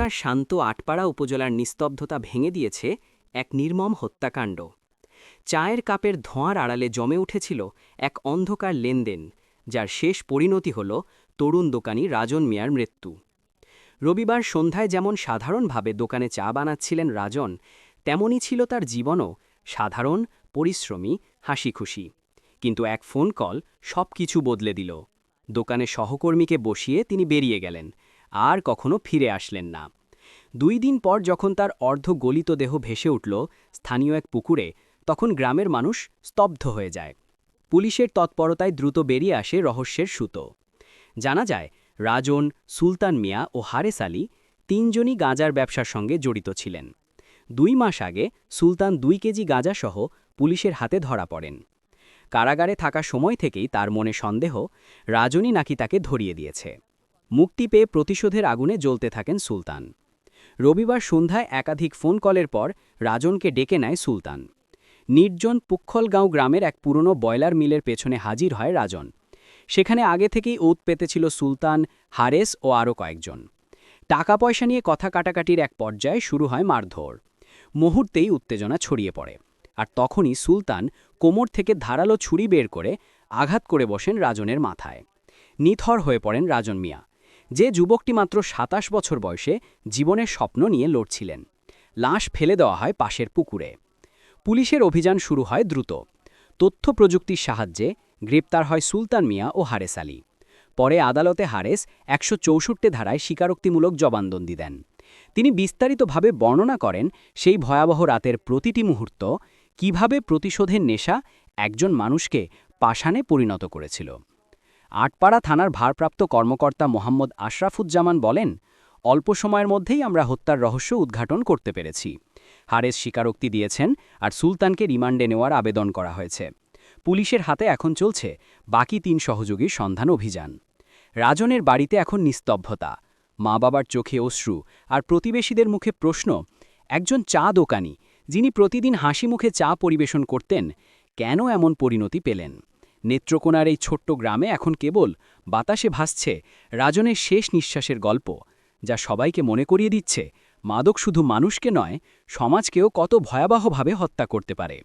তার শান্ত আটপাড়া উপজেলার নিস্তব্ধতা ভেঙে দিয়েছে এক নির্মম হত্যাকাণ্ড। চায়ের কাপের ধোঁয়ার আড়ালে জমে উঠেছিল এক অন্ধকার লেনদেন, যার শেষ পরিণতি হল তরুণ দোকানি রাজন মিয়ার মৃত্যু। রবিবার সন্ধ্যায় যেমন সাধারণভাবে দোকানে চা বানাচ্ছিলেন রাজন, তেমনই ছিল তার জীবনও সাধারণ, পরিশ্রমী হাসি খুশি কিন্তু এক ফোন কল সব কিছু বদলে দিল। দোকানে সহকর্মীকে বসিয়ে তিনি বেরিয়ে গেলেন। আর কখনো ফিরে আসলেন না। দুই দিন পর যখন তার অর্ধ গলিত দেহ ভেসে উঠল স্থানীয় এক পুকুরে, তখন গ্রামের মানুষ স্তব্ধ হয়ে যায়। পুলিশের তৎপরতায় দ্রুত বেরিয়ে আসে রহস্যের সুতো। জানা যায়, রাজন, সুলতান মিয়া ও হারেস আলী তিনজনই গাঁজার ব্যবসার সঙ্গে জড়িত ছিলেন। দুই মাস আগে সুলতান দুই কেজি গাঁজাসহ পুলিশের হাতে ধরা পড়েন। কারাগারে থাকা সময় থেকেই তার মনে সন্দেহ রাজনী নাকি তাকে ধরিয়ে দিয়েছে। মুক্তি পেয়ে প্রতিশোধের আগুনে জ্বলতে থাকেন সুলতান। রবিবার সন্ধ্যায় একাধিক ফোন কলের পর রাজনকে ডেকে নেয় সুলতান। নির্জন পুক্ষলগাঁও গ্রামের এক পুরনো বয়লার মিলের পেছনে হাজির হয় রাজন। সেখানে আগে থেকেই ওত পেতেছিল সুলতান, হারেস ও আরও কয়েকজন। টাকা পয়সা নিয়ে কথা কাটাকাটির এক পর্যায়ে শুরু হয় মারধর। মুহূর্তেই উত্তেজনা ছড়িয়ে পড়ে। আর তখনই সুলতান কোমর থেকে ধারালো ছুরি বের করে আঘাত করে বসেন রাজনের মাথায়। নিথর হয়ে পড়েন রাজন মিয়া। যে যুবকটি মাত্র সাতাশ বছর বয়সে জীবনের স্বপ্ন নিয়ে লড়ছিলেন। লাশ ফেলে দেওয়া হয় পাশের পুকুরে। পুলিশের অভিযান শুরু হয় দ্রুত। তথ্য প্রযুক্তির সাহায্যে গ্রেপ্তার হয় সুলতান মিয়া ও হারেস আলী। পরে আদালতে হারেস একশো চৌষট্টি ধারায় স্বীকারোক্তিমূলক জবানবন্দি দেন। তিনি বিস্তারিতভাবে বর্ণনা করেন সেই ভয়াবহ রাতের প্রতিটি মুহূর্ত, কীভাবে প্রতিশোধের নেশা একজন মানুষকে পাষাণে পরিণত করেছিল। আটপাড়া থানার ভারপ্রাপ্ত কর্মকর্তা মোহাম্মদ আশরাফুজ্জামান বলেন, অল্প সময়ের মধ্যেই আমরা হত্যার রহস্য উদ্ঘাটন করতে পেরেছি। হারেস স্বীকারোক্তি দিয়েছেন আর সুলতানকে রিমান্ডে নেওয়ার আবেদন করা হয়েছে। পুলিশের হাতে এখন চলছে বাকি তিন সহযোগীর সন্ধান অভিযান। রাজনের বাড়িতে এখন নিস্তব্ধতা। মা বাবার চোখে অশ্রু আর প্রতিবেশীদের মুখে প্রশ্ন, একজন চা দোকানি যিনি প্রতিদিন হাসি মুখে চা পরিবেশন করতেন, কেন এমন পরিণতি পেলেন? নেত্রকোনার এই ছোট্ট গ্রামে এখন কেবল বাতাসে ভাসছে রাজনের শেষ নিঃশ্বাসের গল্প, যা সবাইকে মনে করিয়ে দিচ্ছে, মাদক শুধু মানুষকে নয়, সমাজকেও কত ভয়াবহভাবে হত্যা করতে পারে।